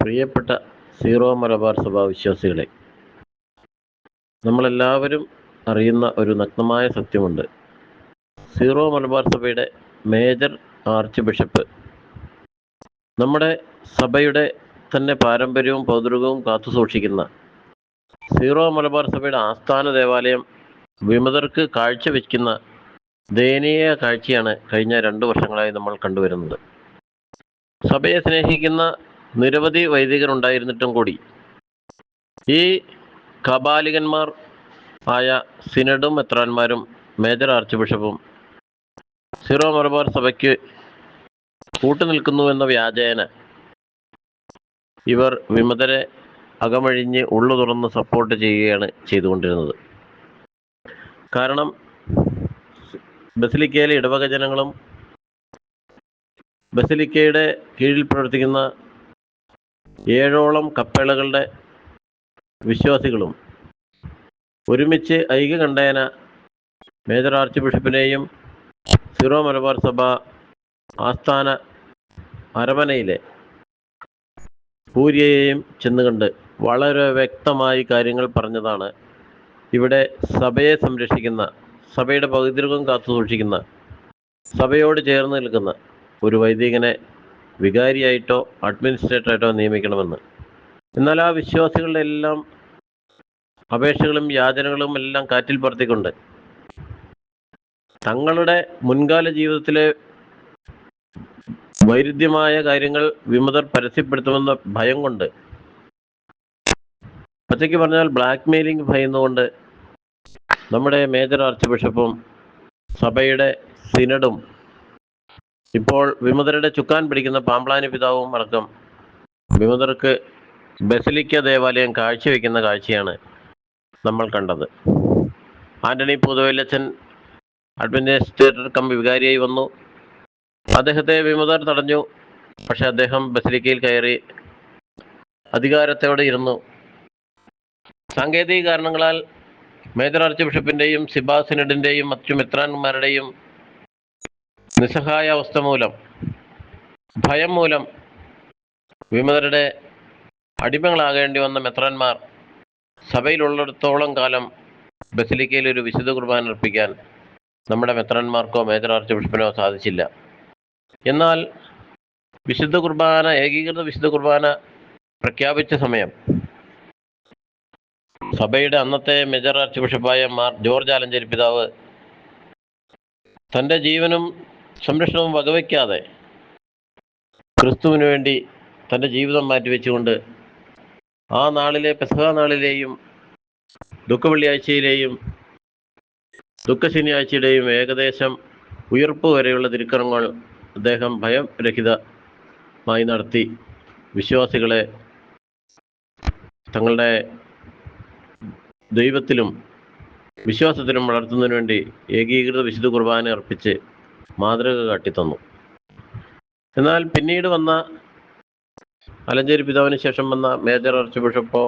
പ്രിയപ്പെട്ട സീറോ മലബാർ സഭ വിശ്വാസികളെ നമ്മളെല്ലാവരും അറിയുന്ന ഒരു നഗ്നമായ സത്യമുണ്ട്. സീറോ മലബാർ സഭയുടെ മേജർ ആർച്ച് ബിഷപ്പ് നമ്മുടെ സഭയുടെ തന്നെ പാരമ്പര്യവും പൗതൃകവും കാത്തുസൂക്ഷിക്കുന്ന സീറോ മലബാർ സഭയുടെ ആസ്ഥാന ദേവാലയം വിമതർക്ക് കാഴ്ചവെക്കുന്ന ദയനീയ കാഴ്ചയാണ് കഴിഞ്ഞ രണ്ട് വർഷങ്ങളായി നമ്മൾ കണ്ടുവരുന്നത്. സഭയെ സ്നേഹിക്കുന്ന നിരവധി വൈദികർ ഉണ്ടായിരുന്നിട്ടും കൂടി. ഈ കപാലികന്മാർ ആയ സിനഡും മെത്രാന്മാരും മേജർ ആർച്ച് ബിഷപ്പും സിറോ മലബാർ സഭയ്ക്ക് കൂട്ടുനിൽക്കുന്നു എന്ന വ്യാജേന ഇവർ വിമതരെ അകമഴിഞ്ഞ് ഉള്ളു തുറന്ന് സപ്പോർട്ട് ചെയ്യുകയാണ് ചെയ്തുകൊണ്ടിരുന്നത്. കാരണം ബസിലിക്കയിലെ ഇടവക ജനങ്ങളും ബസിലിക്കയുടെ കീഴിൽ പ്രവർത്തിക്കുന്ന ഏഴോളം കപ്പേളകളുടെ വിശ്വാസികളും ഒരുമിച്ച് ഐക്യകണ്ഠേന മേജർ ആർച്ച് ബിഷപ്പിനെയും സിറോ മലബാർ സഭ ആസ്ഥാന അരമനയിലെ പൂര്യയെയും ചെന്നുകണ്ട് വളരെ വ്യക്തമായി കാര്യങ്ങൾ പറഞ്ഞതാണ്. ഇവിടെ സഭയെ സംരക്ഷിക്കുന്ന സഭയുടെ പൈതൃകം കാത്തു സൂക്ഷിക്കുന്ന സഭയോട് ചേർന്ന് നിൽക്കുന്ന ഒരു വൈദികനെ വികാരിയായിട്ടോ അഡ്മിനിസ്ട്രേറ്ററായിട്ടോ നിയമിക്കണമെന്ന്. എന്നാൽ ആ വിശ്വാസികളുടെ എല്ലാം അപേക്ഷകളും യാചനകളും എല്ലാം കാറ്റിൽ പറത്തിക്കൊണ്ട് തങ്ങളുടെ മുൻകാല ജീവിതത്തിലെ വൈരുദ്ധ്യമായ കാര്യങ്ങൾ വിമതർ പരസ്യപ്പെടുത്തുമെന്ന ഭയം കൊണ്ട് പച്ചയ്ക്ക് പറഞ്ഞാൽ ബ്ലാക്ക് മെയിലിംഗ് ഭയന്നുകൊണ്ട് നമ്മുടെ മേജർ ആർച്ച് ബിഷപ്പും സഭയുടെ സിനഡും ഇപ്പോൾ വിമതരുടെ ചുക്കാൻ പിടിക്കുന്ന പാമ്പ്ലാനി പിതാവും അടക്കം വിമതർക്ക് ബസിലിക്ക ദേവാലയം കാഴ്ചവെക്കുന്ന കാഴ്ചയാണ് നമ്മൾ കണ്ടത്. ആന്റണി പുതുവല്ലച്ചൻ അഡ്മിനിസ്ട്രേറ്റർ കം വികാരിയായി വന്നു. അദ്ദേഹത്തെ വിമതർ തടഞ്ഞു. പക്ഷെ അദ്ദേഹം ബസിലിക്കയിൽ കയറി അധികാരത്തോടെ ഇരുന്നു. സാങ്കേതിക കാരണങ്ങളാൽ മേജർ ആർച്ച് ബിഷപ്പിന്റെയും സിബാസിനഡിന്റെയും മറ്റു മിത്രാന്മാരുടെയും നിസ്സഹായ അവസ്ഥ മൂലം ഭയം മൂലം വിമതരുടെ അടിമകളാകേണ്ടി വന്ന മെത്രാന്മാർ സഭയിലുള്ളിടത്തോളം കാലം ബസിലിക്കയിൽ ഒരു വിശുദ്ധ കുർബാന അർപ്പിക്കാൻ നമ്മുടെ മെത്രാന്മാർക്കോ മേജർ ആർച്ച് ബിഷപ്പിനോ സാധിച്ചില്ല. എന്നാൽ വിശുദ്ധ കുർബാന ഏകീകൃത വിശുദ്ധ കുർബാന പ്രഖ്യാപിച്ച സമയം സഭയുടെ അന്നത്തെ മേജർ ആർച്ച് ബിഷപ്പായ മാർ ജോർജ് ആലഞ്ചേരി പിതാവ് തന്റെ ജീവനും സംരക്ഷണവും വകവയ്ക്കാതെ ക്രിസ്തുവിന് വേണ്ടി തന്റെ ജീവിതം മാറ്റിവെച്ചുകൊണ്ട് ആ നാളിലെ പെസഹ നാളിലെയും ദുഃഖവെള്ളിയാഴ്ചയിലെയും ദുഃഖശനിയാഴ്ചയുടെയും ഏകദേശം ഉയർപ്പ് വരെയുള്ള തിരുക്കരങ്ങൾ അദ്ദേഹം ഭയം രഹിതമായി നടത്തി. വിശ്വാസികളെ തങ്ങളുടെ ദൈവത്തിലും വിശ്വാസത്തിലും വളർത്തുന്നതിന് വേണ്ടി ഏകീകൃത വിശുദ്ധ കുർബാന അർപ്പിച്ച് മാതൃക കാട്ടിത്തന്നു. എന്നാൽ പിന്നീട് വന്ന അലഞ്ചേരി പിതാവിന് ശേഷം വന്ന മേജർ ആർച്ച് ബിഷപ്പോ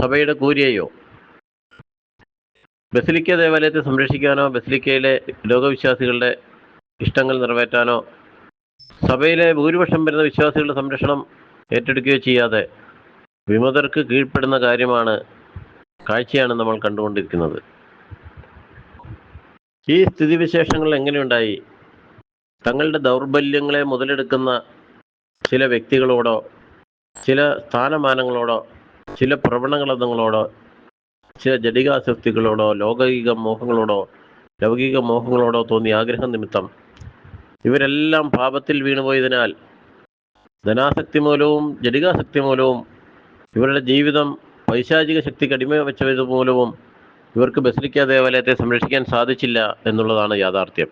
സഭയുടെ കൂരിയെയോ ബസിലിക്ക ദേവാലയത്തെ സംരക്ഷിക്കാനോ ബസിലിക്കയിലെ ലോകവിശ്വാസികളുടെ ഇഷ്ടങ്ങൾ നിറവേറ്റാനോ സഭയിലെ ഭൂരിപക്ഷം വരുന്ന വിശ്വാസികളുടെ സംരക്ഷണം ഏറ്റെടുക്കുകയോ ചെയ്യാതെ വിമതർക്ക് കീഴ്പ്പെടുന്ന കാര്യമാണ് കാഴ്ചയാണ് നമ്മൾ കണ്ടുകൊണ്ടിരിക്കുന്നത്. ഈ സ്ഥിതിവിശേഷങ്ങൾ എങ്ങനെയുണ്ടായി? തങ്ങളുടെ ദൗർബല്യങ്ങളെ മുതലെടുക്കുന്ന ചില വ്യക്തികളോടോ ചില സ്ഥാനമാനങ്ങളോടോ ചില പ്രവണങ്ങളോടോ ചില ജടികാസക്തികളോടോ ലൗകിക മോഹങ്ങളോടോ ലൗകിക മോഹങ്ങളോടോ തോന്നിയ ആഗ്രഹം നിമിത്തം ഇവരെല്ലാം പാപത്തിൽ വീണുപോയതിനാൽ ധനാസക്തി മൂലവും ജടികാസക്തി മൂലവും ഇവരുടെ ജീവിതം പൈശാചിക ശക്തിക്ക് അടിമ വെച്ചത് മൂലവും ഇവർക്ക് ബസിലിക്ക ദേവാലയത്തെ സംരക്ഷിക്കാൻ സാധിച്ചില്ല എന്നുള്ളതാണ് യാഥാർത്ഥ്യം.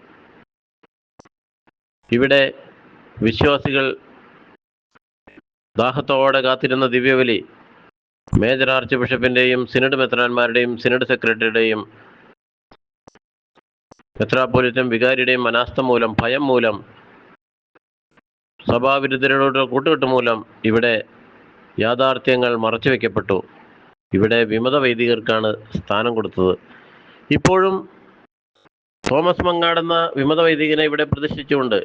ഇവിടെ വിശ്വാസികൾ ദാഹത്തോടെ കാത്തിരുന്ന ദിവ്യബലി മേജർ ആർച്ച് ബിഷപ്പിന്റെയും സിനഡ് മെത്രാന്മാരുടെയും സിനഡ് സെക്രട്ടറിയുടെയും മെത്രാപോലിറ്റൻ വികാരിയുടെയും അനാസ്ഥ മൂലം ഭയം മൂലം സഭാവിരുദ്ധരുടെ കൂട്ടുകെട്ട് മൂലം ഇവിടെ യാഥാർത്ഥ്യങ്ങൾ മറച്ചുവെക്കപ്പെട്ടു. ഇവിടെ വിമത വൈദികർക്കാണ് സ്ഥാനം കൊടുത്തത്. ഇപ്പോഴും തോമസ് മങ്ങാടെന്ന വിമത വൈദികനെ ഇവിടെ പ്രതിഷ്ഠിച്ചുകൊണ്ട്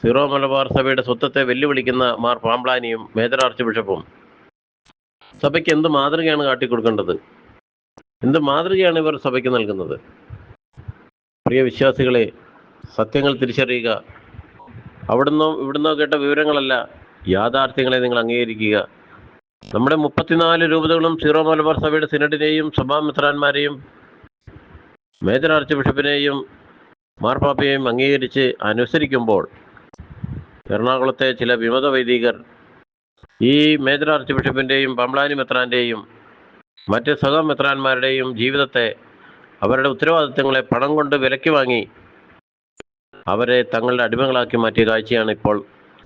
സിറോ മലബാർ സഭയുടെ സ്വത്വത്തെ വെല്ലുവിളിക്കുന്ന മാർ പാംപ്ലാനിയും മേജർ ആർച്ച് ബിഷപ്പും സഭയ്ക്ക് എന്ത് മാതൃകയാണ് കാട്ടിക്കൊടുക്കേണ്ടത്? എന്ത് മാതൃകയാണ് ഇവർ സഭയ്ക്ക് നൽകുന്നത്? പ്രിയ വിശ്വാസികളെ സത്യങ്ങൾ തിരിച്ചറിയുക. അവിടുന്നോ ഇവിടുന്നോ കേട്ട വിവരങ്ങളല്ല യാഥാർത്ഥ്യങ്ങളെ നിങ്ങൾ അംഗീകരിക്കുക. നമ്മുടെ മുപ്പത്തിനാല് രൂപതകളും സീറോ മലബാർ സഭയുടെ സിനഡിനെയും സഭാമിത്രാന്മാരെയും മേജർ ആർച്ച് ബിഷപ്പിനെയും മാർപ്പാപ്പയെയും അംഗീകരിച്ച് അനുസരിക്കുമ്പോൾ എറണാകുളത്തെ ചില വിമത വൈദികർ ഈ മേജർ ആർച്ച് ബിഷപ്പിന്റെയും പമ്പളാനി മെത്രാന്റെയും മറ്റ് സഹമെത്രാന്മാരുടെയും ജീവിതത്തെ അവരുടെ ഉത്തരവാദിത്തങ്ങളെ പണം കൊണ്ട് വിലക്കി വാങ്ങി അവരെ തങ്ങളുടെ അടിമകളാക്കി മാറ്റിയ കാഴ്ചയാണ് ഇപ്പോൾ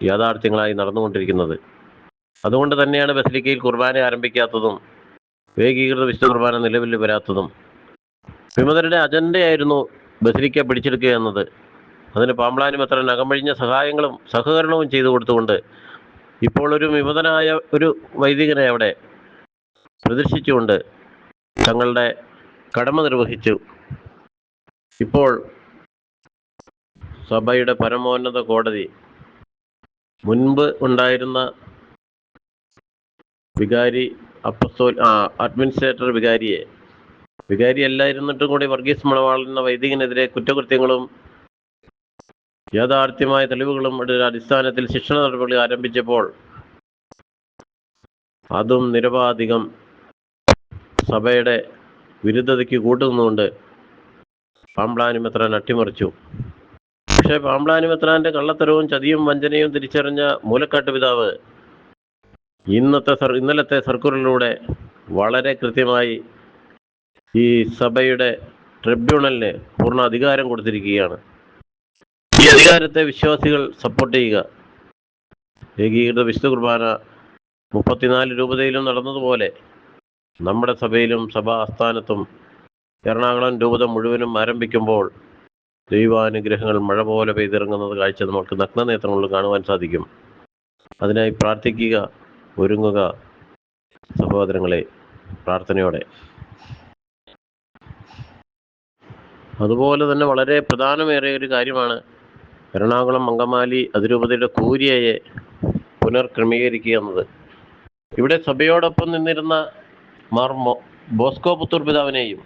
യാഥാർത്ഥ്യങ്ങളായി നടന്നുകൊണ്ടിരിക്കുന്നത്. അതുകൊണ്ട് തന്നെയാണ് ബസലിക്കയിൽ കുർബാന ആരംഭിക്കാത്തതും ഏകീകൃത വിശുദ്ധ കുർബാന നിലവിൽ വരാത്തതും. വിമതരുടെ അജണ്ടയായിരുന്നു ബസലിക്ക പിടിച്ചെടുക്കുക എന്നത്. അതിന് പാമ്പ്ലാനി മെത്രൻ അകമഴിഞ്ഞ സഹായങ്ങളും സഹകരണവും ചെയ്തു കൊടുത്തുകൊണ്ട് ഇപ്പോൾ ഒരു വിമതനായ ഒരു വൈദികനെ അവിടെ പ്രദർശിച്ചുകൊണ്ട് തങ്ങളുടെ കടമ നിർവഹിച്ചു. ഇപ്പോൾ സഭയുടെ പരമോന്നത കോടതി മുൻപ് ഉണ്ടായിരുന്ന വികാരി അപ്പസ്തോൽ ആ അഡ്മിനിസ്ട്രേറ്റർ വികാരിയെ. വികാരി അല്ലായിരുന്നിട്ടും കൂടി വർഗീസ് മണവാൾ എന്ന വൈദികനെതിരെ കുറ്റകൃത്യങ്ങളും യാഥാർത്ഥ്യമായ തെളിവുകളും അടിസ്ഥാനത്തിൽ ശിക്ഷണ നടപടി ആരംഭിച്ചപ്പോൾ അതും നിരവാധികം സഭയുടെ വിരുദ്ധതയ്ക്ക് കൂട്ടുനിന്നുകൊണ്ട് പാമ്പ്ലാനിമെത്രാൻ അട്ടിമറിച്ചു. പക്ഷേ പാമ്പ്ലാനിമെത്രാന്റെ കള്ളത്തരവും ചതിയും വഞ്ചനയും തിരിച്ചറിഞ്ഞ മൂലക്കാട്ട് പിതാവ് ഇന്നത്തെ സർ ഇന്നലത്തെ സർക്കുലറിലൂടെ വളരെ കൃത്യമായി ഈ സഭയുടെ ട്രിബ്യൂണലിന് പൂർണ അധികാരം കൊടുത്തിരിക്കുകയാണ്. ഈ അധികാരത്തെ വിശ്വാസികൾ സപ്പോർട്ട് ചെയ്യുക. ഏകീകൃത വിശുദ്ധ കുർബാന മുപ്പത്തിനാല് രൂപതയിലും നടന്നതുപോലെ നമ്മുടെ സഭയിലും സഭാ ആസ്ഥാനത്തും എറണാകുളം രൂപത മുഴുവനും ആരംഭിക്കുമ്പോൾ ദൈവാനുഗ്രഹങ്ങൾ മഴ പോലെ പെയ്തിറങ്ങുന്നത് കാഴ്ച നമുക്ക് നഗ്നനേത്രങ്ങളിൽ കാണുവാൻ സാധിക്കും. അതിനായി പ്രാർത്ഥിക്കുക. ഒരുങ്ങുക സഹോദരങ്ങളെ പ്രാർത്ഥനയോടെ. അതുപോലെ തന്നെ വളരെ പ്രധാനമേറിയ ഒരു കാര്യമാണ് എറണാകുളം അങ്കമാലി അതിരൂപതയുടെ കൂരിയയെ പുനർക്രമീകരിക്കുക എന്നത്. ഇവിടെ സഭയോടൊപ്പം നിന്നിരുന്ന മാർ ബോസ്കോ പുത്തൂർ പിതാവിനെയും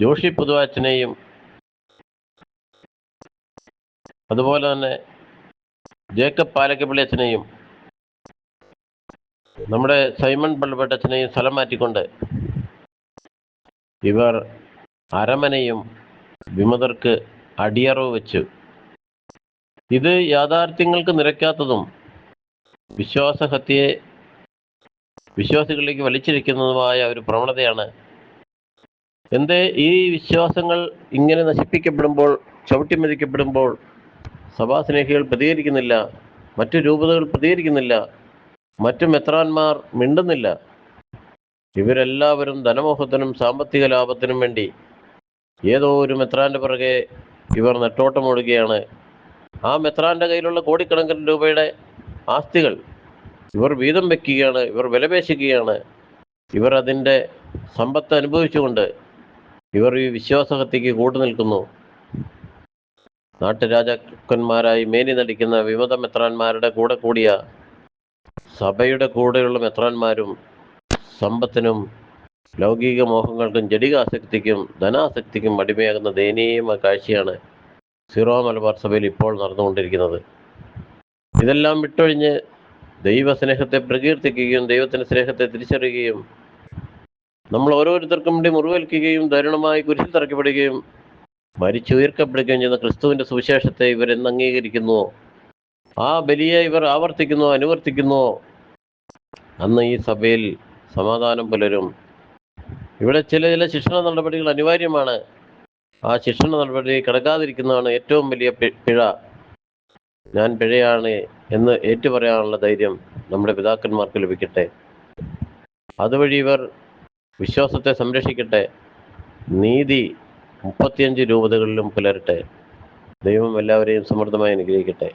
ജോഷി പുതുവാച്ചനെയും അതുപോലെ തന്നെ ജേക്കബ് പാലക്കപ്പള്ളി അച്ഛനെയും നമ്മുടെ സൈമൺ പള്ളിപ്പെട്ടച്ഛനെയും സ്ഥലം മാറ്റിക്കൊണ്ട് ഇവർ അരമനയും വിമതർക്ക് അടിയറവ് വെച്ചു. ഇത് യാഥാർത്ഥ്യങ്ങൾക്ക് നിരക്കാത്തതും വിശ്വാസഹത്യയെ വിശ്വാസികളിലേക്ക് വലിച്ചിരിക്കുന്നതുമായ ഒരു പ്രവണതയാണ്. എന്തേ ഈ വിശ്വാസങ്ങൾ ഇങ്ങനെ നശിപ്പിക്കപ്പെടുമ്പോൾ ചവിട്ടിമതിക്കപ്പെടുമ്പോൾ സഭാസ്നേഹികൾ പ്രതികരിക്കുന്നില്ല മറ്റു രൂപതകൾ പ്രതികരിക്കുന്നില്ല മറ്റു മെത്രാന്മാർ മിണ്ടുന്നില്ല. ഇവരെല്ലാവരും ധനമോഹത്തിനും സാമ്പത്തിക ലാഭത്തിനും വേണ്ടി ഏതോ ഒരു മെത്രാന്റെ പിറകെ ഇവർ നെട്ടോട്ടമോടുകയാണ് ആ മെത്രാന്റെ കയ്യിലുള്ള കോടിക്കണക്കിന് രൂപയുടെ ആസ്തികൾ ഇവർ വീതം വെക്കുകയാണ് ഇവർ വിലപേശിക്കുകയാണ്. ഇവർ അതിന്റെ സമ്പത്ത് അനുഭവിച്ചുകൊണ്ട് ഇവർ ഈ വിശ്വാസഹത്യക്ക് കൂട്ടു നിൽക്കുന്നു. നാട്ടുരാജാക്കന്മാരായി മേനി നടിക്കുന്ന വിമത മെത്രാന്മാരുടെ കൂടെ കൂടിയ സഭയുടെ കൂടെയുള്ള മെത്രാന്മാരും സമ്പത്തിനും ലൗകിക മോഹങ്ങൾക്കും ജടികാസക്തിക്കും ധനാസക്തിക്കും അടിമയാകുന്ന ദയനീയമായ കാഴ്ചയാണ് സിറോ മലബാർ സഭയിൽ ഇപ്പോൾ നടന്നുകൊണ്ടിരിക്കുന്നത്. ഇതെല്ലാം വിട്ടൊഴിഞ്ഞ് ദൈവസ്നേഹത്തെ പ്രകീർത്തിക്കുകയും ദൈവത്തിന്റെ സ്നേഹത്തെ തിരിച്ചറിയുകയും നമ്മൾ ഓരോരുത്തർക്കും വേണ്ടി മുറിവേൽക്കുകയും ദാരുണമായി കുരിശിൽ തറക്കപ്പെടുകയും മരിച്ചുയർക്കപ്പെടുകയും ചെയ്യുന്ന ക്രിസ്തുവിന്റെ സുവിശേഷത്തെ ഇവരെന്ന് അംഗീകരിക്കുന്നുവോ ആ ബലിയെ ഇവർ ആവർത്തിക്കുന്നുവോ അനുവർത്തിക്കുന്നുവോ അന്ന് ഈ സഭയിൽ സമാധാനം പുലരും. ഇവിടെ ചില ചില ശിക്ഷണ നടപടികൾ അനിവാര്യമാണ്. ആ ശിക്ഷണ നടപടി കിടക്കാതിരിക്കുന്നതാണ് ഏറ്റവും വലിയ പിഴ. ഞാൻ പിഴയാണ് എന്ന് ഏറ്റുപറയാനുള്ള ധൈര്യം നമ്മുടെ പിതാക്കന്മാർക്ക് ലഭിക്കട്ടെ. അതുവഴി ഇവർ വിശ്വാസത്തെ സംരക്ഷിക്കട്ടെ. നീതി മുപ്പത്തിയഞ്ച് രൂപതകളിലും പുലരട്ടെ. ദൈവം എല്ലാവരെയും സമൃദ്ധമായി അനുഗ്രഹിക്കട്ടെ.